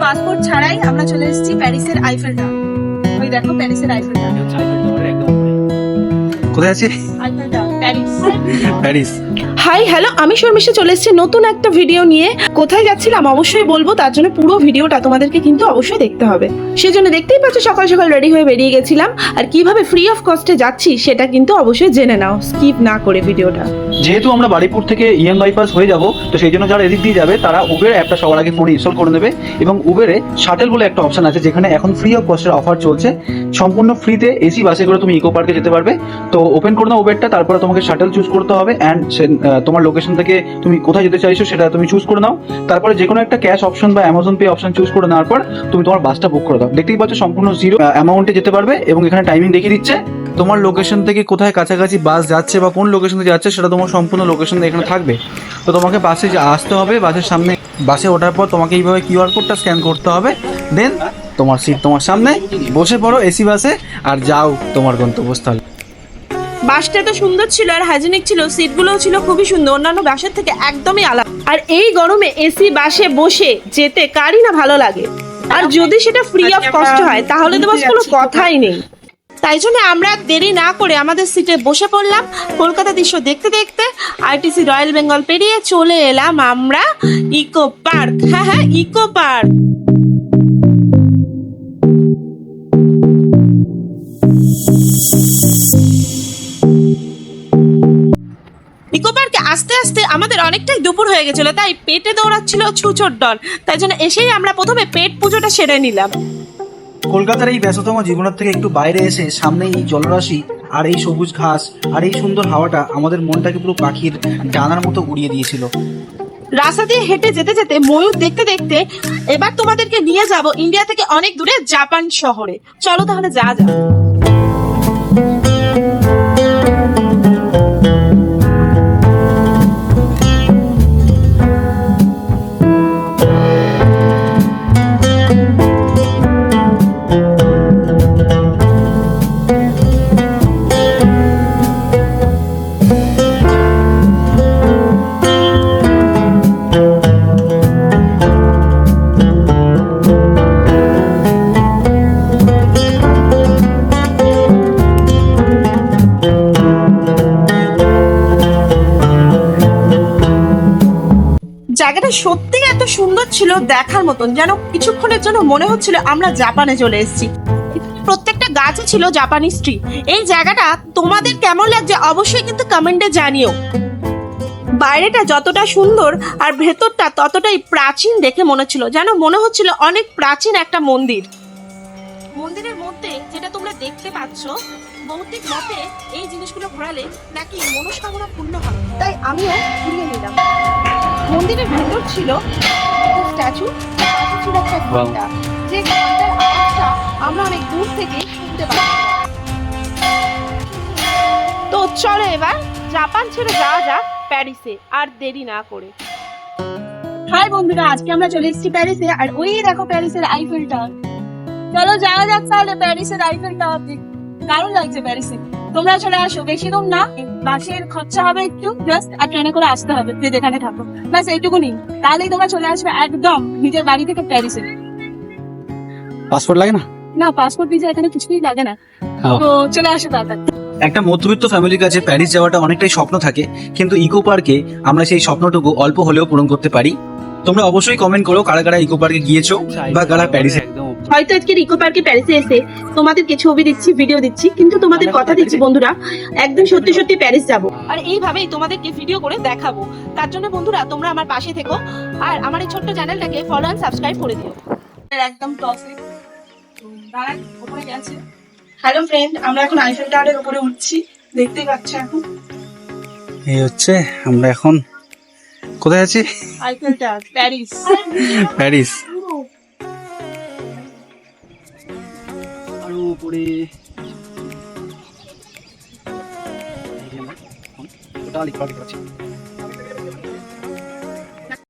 Passport ছাড়াই আমরা চলে এসেছি প্যারিসের আইফেল টাওয়ার ওই দেখো প্যারিসের আইফেল টাওয়ার কোথায় আছে Eiffel tower Paris hi hello আমি শর্মিষ্ঠা চলে এসেছি নতুন একটা ভিডিও নিয়ে। কোথায় যাচ্ছিলাম? অবশ্যই বলব তার জন্য পুরো ভিডিওটা তোমাদেরকে কিন্তু অবশ্যই দেখতে হবে। সেজন্য দেখতেই পাচ্ছ সকাল সকাল রেডি হয়ে বেরিয়ে গেছিলাম। আর কীভাবে ফ্রি অফ কস্টে যাচ্ছি সেটা কিন্তু অবশ্যই জেনে নাও। স্কিপ না করে ভিডিওটা যেহেতু আমরা বাড়িপুর থেকে ইএম বাইপাস হয়ে যাব তো সেই জন্য যারা এদিক দিয়ে যাবে তারা উবের অ্যাপটা সবার আগে ফোনে ইনস্টল করে নেবে এবং উবেরে শাটেল বলে একটা অপশন আছে যেখানে এখন ফ্রি অফ কস্টের অফার চলছে। সম্পূর্ণ ফ্রিতে এসি বাসে করে তুমি ইকো পার্কে যেতে পারবে। তো ওপেন করে নাও উবেরটা তারপরে তোমাকে শাটেল চুজ করতে হবে অ্যান্ড তোমার লোকেশন থেকে তুমি কোথায় যেতে চাইছো সেটা তুমি চুজ করে নাও। তারপরে যে কোনো একটা ক্যাশ অপশন বা অ্যামাজন পে অপশন চুজ করে নেওয়ার পর তুমি তোমার বাসটা বুক করে দাও। দেখতেই পাচ্ছ সম্পূর্ণ জিরো অ্যামাউন্টে যেতে পারবে এবং এখানে টাইমিং দেখিয়ে দিচ্ছে। তোমার লোকেশন থেকে কোথায় কাছাকাছি বাস যাচ্ছে বা কোন লোকেশন থেকে যাচ্ছে সেটা তোমার সম্পূর্ণ লোকেশন এখানে থাকবে। তো তোমাকে বাসে আসতে হবে বাসের সামনে বাসে ওঠার পর তোমাকে এইভাবে কিউআর কোডটা স্ক্যান করতে হবে। দেন তোমার সিট তোমার সামনে, বসে পড়ো এসি বাসে আর যাও তোমার গন্তব্যস্থল। বাসটা তো সুন্দর ছিল আর হাইজেনিক ছিল সিটগুলোও ছিল খুবই সুন্দর অন্যান্য বাসের থেকে একদমই আলাদা। আর এই গরমে এসি বাসে বসে যেতে কারই না ভালো লাগে। আর যদি সেটা ফ্রি অফ কস্ট হয় তাহলে তো বাস কোনো কথাই নেই। তাই জন্য আমরা দেরি না করে আমাদের সিটে বসে পড়লাম। কলকাতা দৃশ্য দেখতে দেখতে আইটিসি রয়্যাল বেঙ্গল পেরিয়ে চলে এলাম আমরা ইকো পার্ক। হ্যাঁ হ্যাঁ ইকো পার্ক। ইকো পার্কে আস্তে আস্তে আমাদের অনেকটাই দুপুর হয়ে গেছিল তাই পেটে দৌড়াচ্ছিল ছুচোর ডন তাই জন্য এসেই আমরা প্রথমে পেট পুজোটা সেরে নিলাম। কলকাতার এই ব্যস্ততম জীবনের থেকে একটু বাইরে এসে সামনে এই জলরাশি আর এই সবুজ ঘাস আর এই সুন্দর হাওয়াটা আমাদের মনটাকে পুরো পাখির ডানার মতো উড়িয়ে দিয়েছিল। রাস্তা দিয়ে হেঁটে যেতে যেতে ময়ূর দেখতে দেখতে এবার তোমাদেরকে নিয়ে যাব ইন্ডিয়া থেকে অনেক দূরে জাপান শহরে। চলো তাহলে যা যা জায়গাটা সত্যি এত সুন্দর ছিল দেখার মতন যেন কিছুক্ষণের জন্য মনে হচ্ছিল আমরা জাপানে চলে এসেছি। প্রত্যেকটা গাছে ছিল জাপানি ট্রি এই জায়গাটা তোমাদের কেমন লাগছে অবশ্যই কিন্তু কমেন্টে জানিও। বাইরেটা যতটা সুন্দর আর ভেতরটা ততটাই প্রাচীন দেখে মনে হচ্ছিল যেন মনে হচ্ছিল অনেক প্রাচীন একটা মন্দির। মন্দিরের মধ্যে যেটা তোমরা দেখতে পাচ্ছ ভৌতিক মতে এই জিনিসগুলো ঘোরালে নাকি মনস্কামনা পূর্ণ হয় তাই আমিও ঘুরিয়ে নিলাম। মন্দিরের ভেতর ছিল স্ট্যাচু ছিল একটা ঘণ্টা। যে ঘণ্টার আওয়াজটা আমরা অনেক দূর থেকে শুনতে পাচ্ছি। তো চলো এবার জাপান ছেড়ে যাওয়া যাক প্যারিসে আর দেরি না করে। হাই বন্ধুরা আজকে আমরা চলে এসেছি প্যারিসে আর ওই দেখো প্যারিসের আইফেল টাওয়ার চলো যাওয়া যাক তাহলে প্যারিসের আইফেল টাওয়ার দেখতে। দারুণ লাগছে প্যারিসে। তোমরা চলে আসো বেশি দূর না। বাসের খরচা হবে একটু জাস্ট আর ট্রেনে করে আসতে হবে যে যেখানে থাকো। ব্যাস এইটুকুনি তাহলেই তোমরা চলে আসবে একদম নিজের বাড়ি থেকে প্যারিসে পাসপোর্ট লাগে না? না পাসপোর্ট ভিসা এখানে কিছুই লাগে না। তো চলে আসো তাড়াতাড়ি। একটা মধ্যবিত্ত ফ্যামিলির কাছে প্যারিস যাওয়াটা অনেকটাই স্বপ্ন থাকে কিন্তু ইকো পার্কে আমরা সেই স্বপ্নটুকু অল্প হলেও পূরণ করতে পারি। তোমরা অবশ্যই কমেন্ট করো কারা কারা ইকো পার্কে গিয়েছো বা কারা প্যারিসে হয়তো আজকে ইকো পার্কে প্যারিসে এসে তোমাদেরকে ছবি দিচ্ছি ভিডিও দিচ্ছি কিন্তু তোমাদের কথা দিচ্ছি বন্ধুরা একদম সত্যি সত্যি প্যারিস যাব। আর এইভাবেই তোমাদেরকে ভিডিও করে দেখাবো। তার জন্য বন্ধুরা তোমরা আমার পাশে থেকো আর আমার এই ছোট্ট চ্যানেলটাকে ফলো অ্যান্ড সাবস্ক্রাইব করে দিও। একদম দাঁড়ান গেছে হ্যালো ফ্রেন্ড আমরা এখন আইফেল টাওয়ারের উপরে উঠছি দেখতেই পাচ্ছ এখন। এই হচ্ছে আমরা এখন কোথায় আছি? আইফেল টাওয়ার প্যারিস প্যারিস উপরে। ওটা লিখতে পারছি